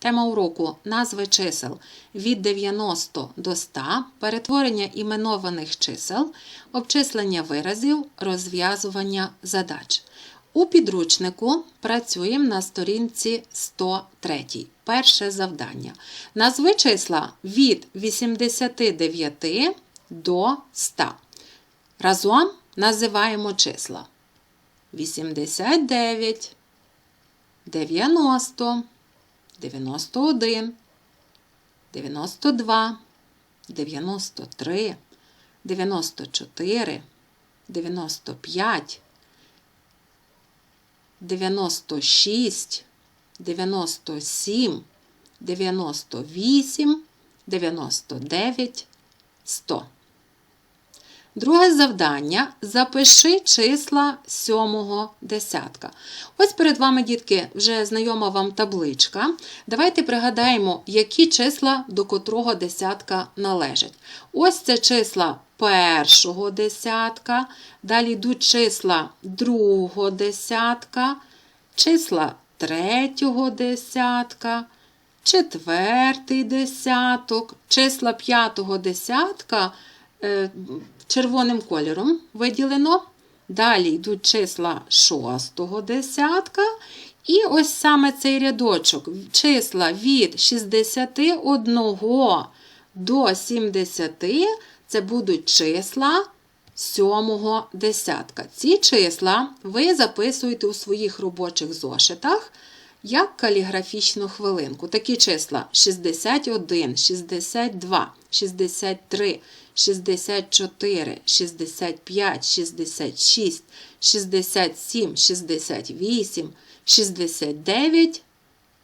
Тема уроку назви чисел від 90 до 100, перетворення іменованих чисел, обчислення виразів, розв'язування задач. У підручнику працюємо на сторінці 103. Перше завдання. Назви числа від 89 до 100. Разом називаємо числа. 89, 90, 91, 92, 93, 94, 95, 96, 97, 98, 99, 100. Друге завдання. Запиши числа сьомого десятка. Ось перед вами, дітки, вже знайома вам табличка. Давайте пригадаємо, які числа до котрого десятка належать. Ось це числа першого десятка, далі йдуть числа другого десятка, числа третього десятка, четвертий десяток, числа п'ятого десятка червоним кольором виділено. Далі йдуть числа шостого десятка. І ось саме цей рядочок. Числа від 61 до 70 це будуть числа сьомого десятка. Ці числа ви записуєте у своїх робочих зошитах як каліграфічну хвилинку. Такі числа 61, 62, 63, 64, 65, 66, 67, 68, 69,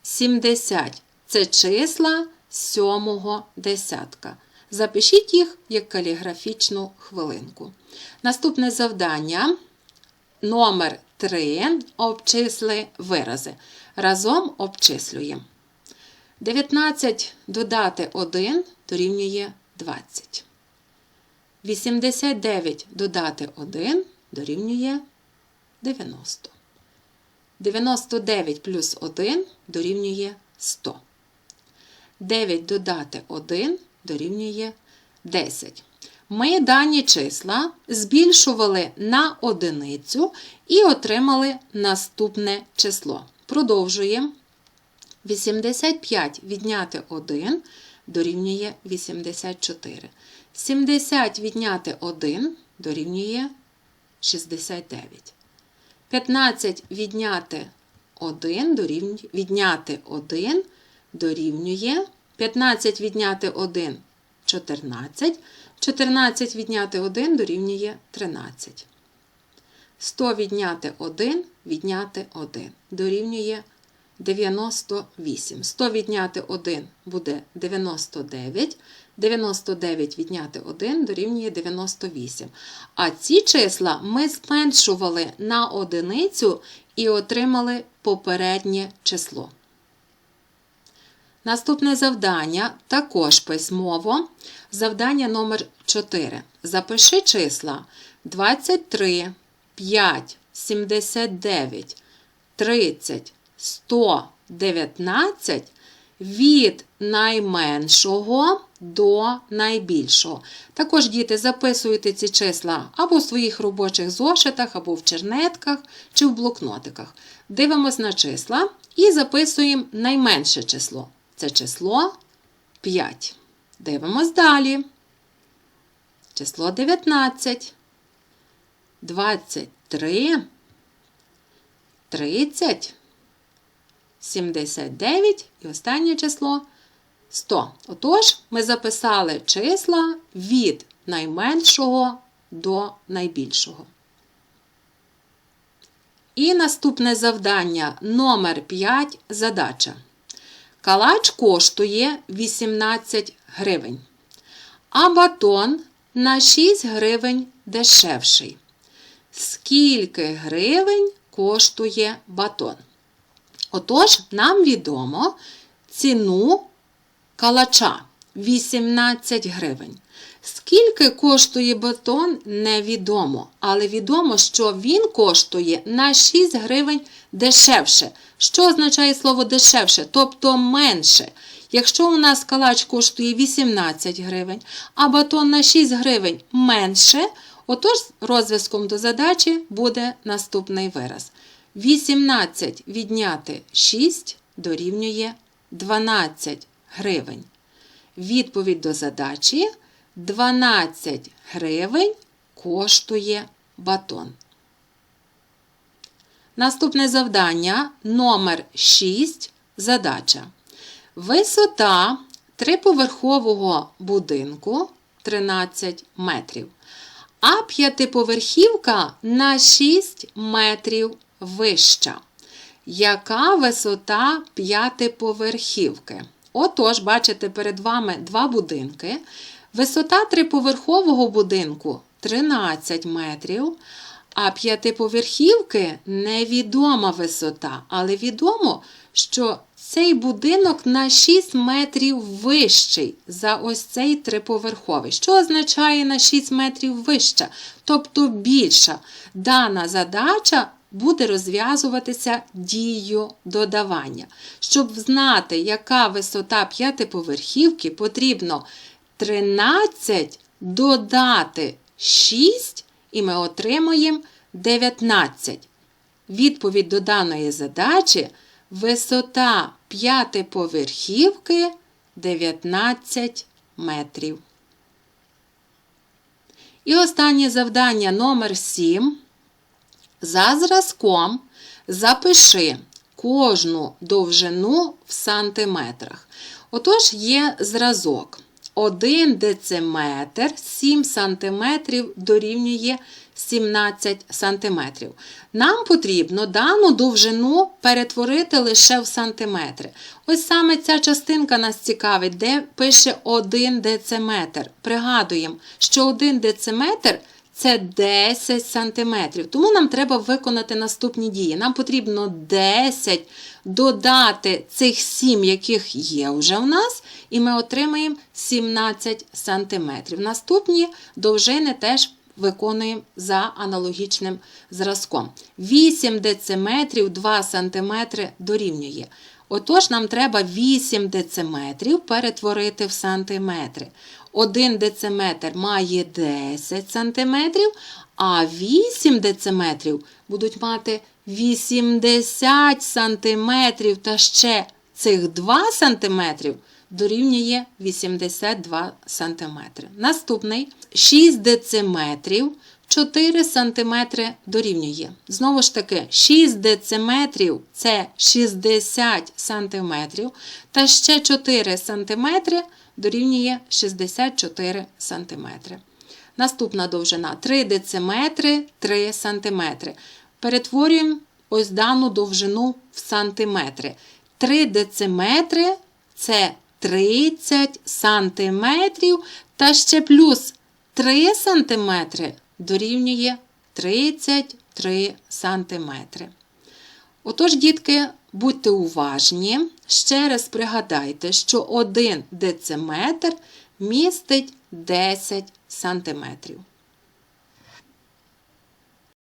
70. Це числа сьомого десятка. Запишіть їх як каліграфічну хвилинку. Наступне завдання номер 3. Обчисли вирази. Разом обчислюємо. 19 додати 1 дорівнює 20. 89 додати 1 дорівнює 90. 99 плюс 1 дорівнює 100. 9 додати 1 дорівнює 10. Ми дані числа збільшували на одиницю і отримали наступне число. Продовжуємо. 85 відняти 1 дорівнює 84. 70 відняти 1 дорівнює 69. 15 відняти 1 дорівнює, відняти 1 дорівнює 15 відняти 1 14. 14 відняти 1 дорівнює 13. 100 відняти 1 відняти 1 дорівнює 98. 100 відняти 1 буде 99. 99 відняти 1 дорівнює 98. А ці числа ми зменшували на одиницю і отримали попереднє число. Наступне завдання також письмово. Завдання номер 4. Запиши числа 23, 5, 79, 30, 119 від найменшого до найбільшого. Також, діти, записуйте ці числа або в своїх робочих зошитах, або в чернетках чи в блокнотиках. Дивимось на числа і записуємо найменше число. Це число 5. Дивимось далі. Число 19, 23, 30, 79 і останнє число 100. Отож, ми записали числа від найменшого до найбільшого. І наступне завдання номер 5 задача. Калач коштує 18 гривень, а батон на 6 гривень дешевший. Скільки гривень коштує батон? Отож, нам відомо ціну калача 18 гривень. Скільки коштує батон, невідомо, але відомо, що він коштує на 6 гривень дешевше. Що означає слово дешевше, тобто менше? Якщо у нас калач коштує 18 гривень, а батон на 6 гривень менше, отож розв'язком до задачі буде наступний вираз. 18 відняти 6 дорівнює 12 гривень. Відповідь до задачі 12 гривень коштує батон. Наступне завдання номер 6. Задача. Висота триповерхового будинку 13 метрів, а п'ятиповерхівка на 6 метрів вища. Яка висота п'ятиповерхівки? Отож, бачите перед вами два будинки. Висота триповерхового будинку 13 метрів, а п'ятиповерхівки невідома висота, але відомо, що цей будинок на 6 метрів вищий за ось цей триповерховий. Що означає на 6 метрів вища, тобто більша. Дана задача буде розв'язуватися дією додавання. Щоб знати, яка висота п'ятиповерхівки, потрібно 13 додати 6, і ми отримуємо 19. Відповідь до даної задачі висота п'ятиповерхівки 19 метрів. І останнє завдання номер 7. За зразком запиши кожну довжину в сантиметрах. Отож, є зразок. 1 дециметр 7 сантиметрів дорівнює 17 сантиметрів. Нам потрібно дану довжину перетворити лише в сантиметри. Ось саме ця частинка нас цікавить, де пише 1 дециметр. Пригадуємо, що 1 дециметр – це 10 сантиметрів. Тому нам треба виконати наступні дії. Нам потрібно 10 додати цих 7, яких є вже у нас, і ми отримаємо 17 сантиметрів. Наступні довжини теж виконуємо за аналогічним зразком. 8 дециметрів 2 сантиметри дорівнює. Отож, нам треба 8 дециметрів перетворити в сантиметри. 1 дециметр має 10 сантиметрів, а 8 дециметрів будуть мати 80 сантиметрів та ще цих 2 сантиметрів дорівнює 82 сантиметри. Наступний 6 дециметрів 4 см дорівнює. Знову ж таки, 6 дециметрів це 60 см, та ще 4 см дорівнює 64 см. Наступна довжина 3 дециметри 3 см. Перетворюємо ось дану довжину в сантиметри. 3 дециметри це 30 сантиметрів, та ще плюс 3 сантиметри дорівнює 33 сантиметри. Отож, дітки, будьте уважні, ще раз пригадайте, що 1 дециметр містить 10 сантиметрів.